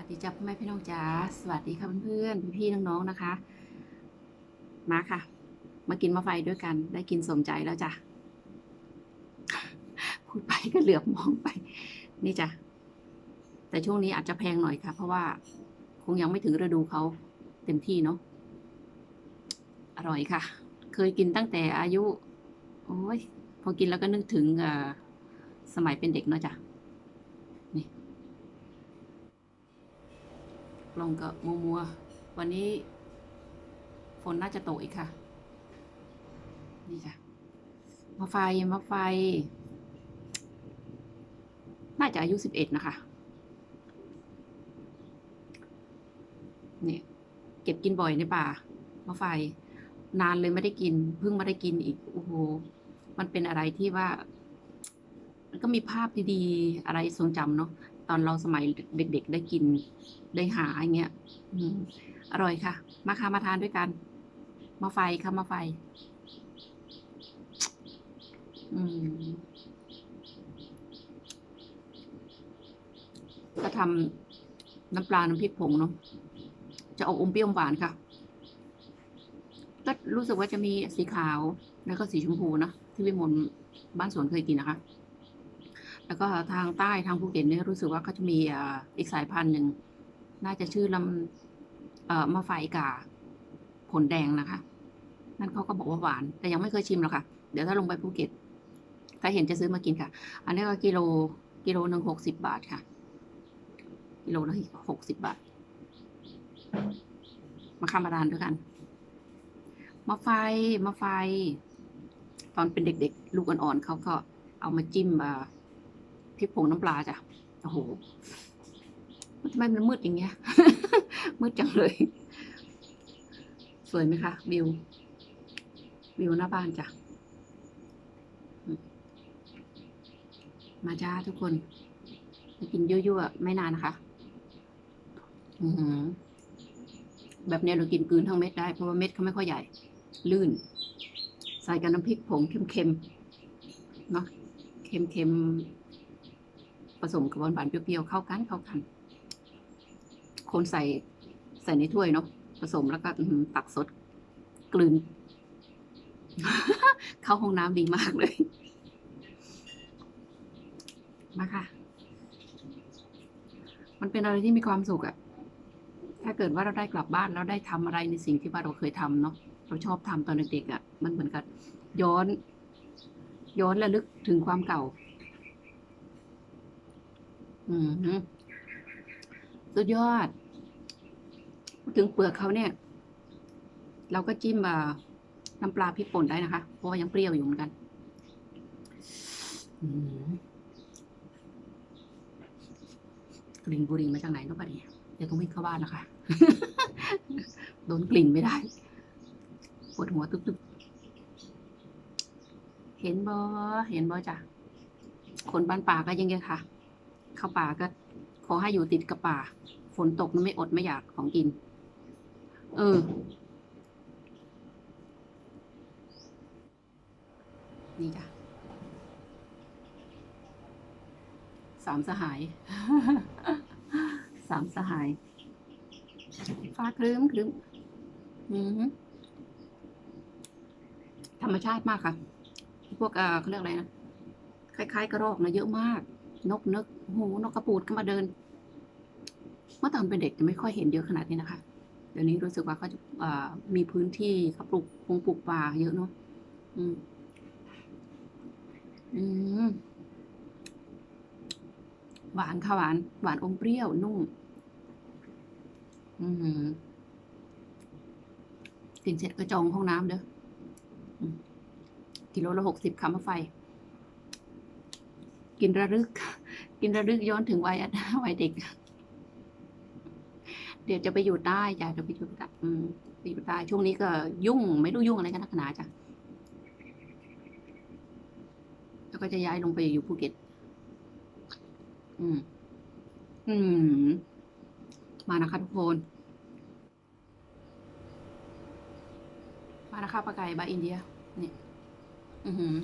วัสดีจ้าพ่อแม่พี่น้องจ๋าสวัสดีค่ะเพื่อนๆพี่ๆน้องๆนะคะ มาค่ะ มากินมะไฟด้วยกัน ได้กินสมใจแล้วจ้ะพูดไปก็เหลือบมองไป นี่จ้ะแต่ช่วงนี้อาจจะแพงหน่อยค่ะ เพราะว่าคงยังไม่ถึงฤดูเขาเต็มที่เนาะอร่อยค่ะ เคยกินตั้งแต่อายุ โอ้ยพอกินแล้วก็นึกถึงสมัยเป็นเด็กเนาะจ้ะนี่ ลงกับมัวมัววันนี้ ฝนน่าจะตกอีกค่ะ นี่ค่ะมาไฟมาไฟ น่าจะอายุสิบเอ็ดนะคะ เนี่ย เก็บกินบ่อยในป่ามะไฟ นานเลยไม่ได้กิน เพิ่งมาได้กินอีก โอ้โห มันเป็นอะไรที่ว่า มันก็มีภาพดีๆ อะไรทรงจำเนาะ ตอนเราสมัยเด็กๆได้กินได้หาอย่างเงี้ยอร่อยค่ะ มาค่ะมาทานด้วยกัน มาไฟค่ะมาไฟ อืมก็ทำน้ำปลา น้ำพริกผงเนาะจะออกอมเปรี้ยวหวานค่ะ ก็รู้สึกว่าจะมีสีขาวแล้วก็สีชมพูนะที่วิมลบ้านสวนเคยกินนะคะ แล้วก็ทางใต้ทางภูเก็ตเนี่ยรู้สึกว่าเขาจะมีอีกสายพันธุ์หนึ่ง น่าจะชื่อลำเอ่อมะไฟกาผลแดงนะคะ นั่นเขาก็บอกว่าหวาน แต่ยังไม่เคยชิมหรอกค่ะ เดี๋ยวถ้าลงไปภูเก็ต ถ้าเห็นจะซื้อมากินค่ะ อันนี้ก็กิโลกิโลหนึ่งหกสิบบาทค่ะ กิโลละหกสิบบาท มาข้ามมาดานด้วยกันมาไฟมาไฟ ตอนเป็นเด็กๆ ลูกอ่อนๆเขาก็เอามาจิ้มอ่า พริกผงน้ำปลาจ้ะโอ้โหทำไมมันมืดอย่างเงี้ย มืดจังเลย สวยไหมคะวิววิวหน้าบ้านจ้ะ มาจ้าทุกคนกินยั่วๆไม่นานนะคะ อือแบบนี้เรากินกืนทั้งเม็ดได้ เพราะว่าเม็ดเขาไม่ค่อยใหญ่ ลื่น ใส่กับน้ำพริกผงเค็มๆเนาะเค็มๆ ผสมกับหวานเปรี้ยวๆเข้ากันเข้ากัน คนใส่ใส่ในถ้วยเนาะผสมแล้วก็ตักสดกลืน เข้าห้องน้ำดีมากเลย มาค่ะ มันเป็นอะไรที่มีความสุขอะถ้าเกิดว่าเราได้กลับบ้านแล้วได้ทำอะไรในสิ่งที่ว่าเราเคยทำเนาะเราชอบทำตอนเด็กๆอะ่ะมันเหมือนกับย้อน ย้อนระลึกถึงความเก่า อืมสุดยอด ถึงเปลือกเขาเนี่ย เราก็จิ้มอ่าน้ำปลาพริกป่นได้นะคะ เพราะว่ายังเปรี้ยวอยู่เหมือนกันกลิ่นบุหรี่มาจากไหนเนาะปะเนี่ยเดี๋ยวต้องวิ่งเข้าบ้านนะคะ โดนกลิ่นไม่ได้ ปวดหัวตึกๆ เห็นบอเห็นบอจ้ะ คนบ้านป่าก็ยังไงค่ะ เข้าป่าก็ขอให้อยู่ติดกับป่า ฝนตกนั้ไม่อดไม่อยากของกิน เออ นี่จ้ะสามสหาย สามสหาย ฟ้าครึ้มครึ้มอือหือธรรมชาติมากค่ะ พวกเอ่อเขาเรียกอะไรนะ คล้ายๆ กระรอกนะเยอะมาก นกนึกโอ้โหนกกระปูดก็มาเดิน เมื่อตอนเป็นเด็กจะไม่ค่อยเห็นเยอะขนาดนี้นะคะ เดี๋ยวนี้รู้สึกว่าเขาจะมีพื้นที่เขาปลูกคงปลูกป่าเยอะเนาะอืม อืมหวานค่ะหวาน หวานอมเปรี้ยวนุ่ม อืมกินเสร็จก็จองห้องน้ำเด้อกิโลละหกสิบคำว่าไฟ กินระลึก กินระลึกย้อนถึงวัยวัยเด็ก เดี๋ยวจะไปอยู่ใต้จ้ะจะไปอยู่ใต้ไปอยู่ใต้ช่วงนี้ก็ยุ่ง ไม่รู้ยุ่งอะไรกันนักหนาจ้ะแล้วก็จะย้ายลงไปอยู่ภูเก็ต อืม อืม มานะคะทุกคนมานะคะปลาไก่บาอินเดีย นี่ อือหือ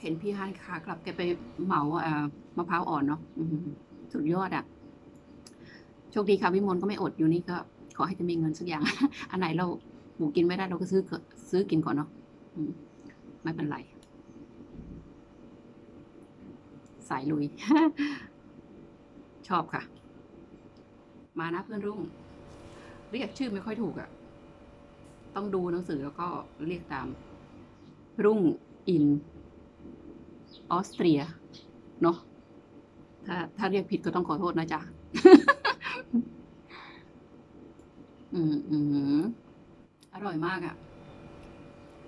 เห็นพี่ฮันขากลับแกไปเหมาเอ่อมะพร้าวอ่อนเนาะสุดยอดอะโชคดีค่ะพี่มนก็ไม่อดอยู่นี่ก็ ขอให้จะมีเงินสักอย่าง อันไหนเราหมูกินไม่ได้เราก็ซื้อซื้อกินก่อนเนาะมไม่เป็นไร สายลุย ชอบค่ะ มานะเพื่อนรุ่ง เรียกชื่อไม่ค่อยถูกอะ่ะ ต้องดูหนังสือแล้วก็เรียกตามรุ่งอิน ออสเตรียเนาะถ้าถ้าเรียกผิดก็ต้องขอโทษนะจ๊ะ อืมอืมอร่อยมากอะ่ะ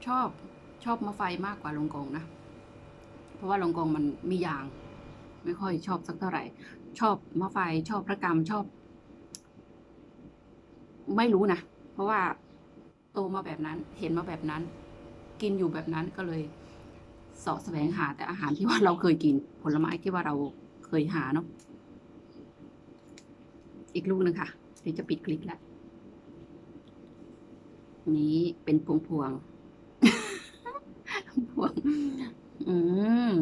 ชอบชอบมะไฟมากกว่าลงกองนะ เพราะว่าลงกองมันมียาง ไม่ค่อยชอบสักเท่าไหร่ ชอบมะไฟชอบพระกรรมชอบ ไม่รู้นะ เพราะว่าโตมาแบบนั้น เห็นมาแบบนั้น กินอยู่แบบนั้นก็เลย เสาะแสวงหาแต่อาหารที่ว่าเราเคยกินผลไม้ที่ว่าเราเคยหาเนาะอีกลูกหนึ่งค่ะเดี๋ยวจะปิดคลิปแล้วนี้เป็นพวงพวงพวง อืม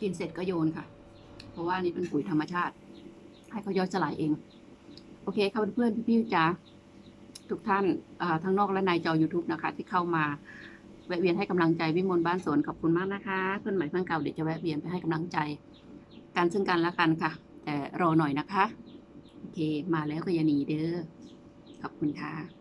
กินเสร็จก็โยนค่ะ เพราะว่านี่เป็นปุ๋ยธรรมชาติ ให้เขาย่อยสลายเอง โอเคค่ะเพื่อนๆพี่ๆจ๋า ทุกท่านทั้งนอกและในจอ YouTube นะคะ ที่เข้ามาแวะเวียนให้กำลังใจวิมลบ้านสวนขอบคุณมากนะคะ เพื่อนใหม่เพื่อนเก่าเดี๋ยวจะแวะเวียนไปให้กำลังใจ กันซึ่งกันและกันค่ะ แต่รอหน่อยนะคะ โอเค มาแล้วก็ยานีเด้อขอบคุณค่ะ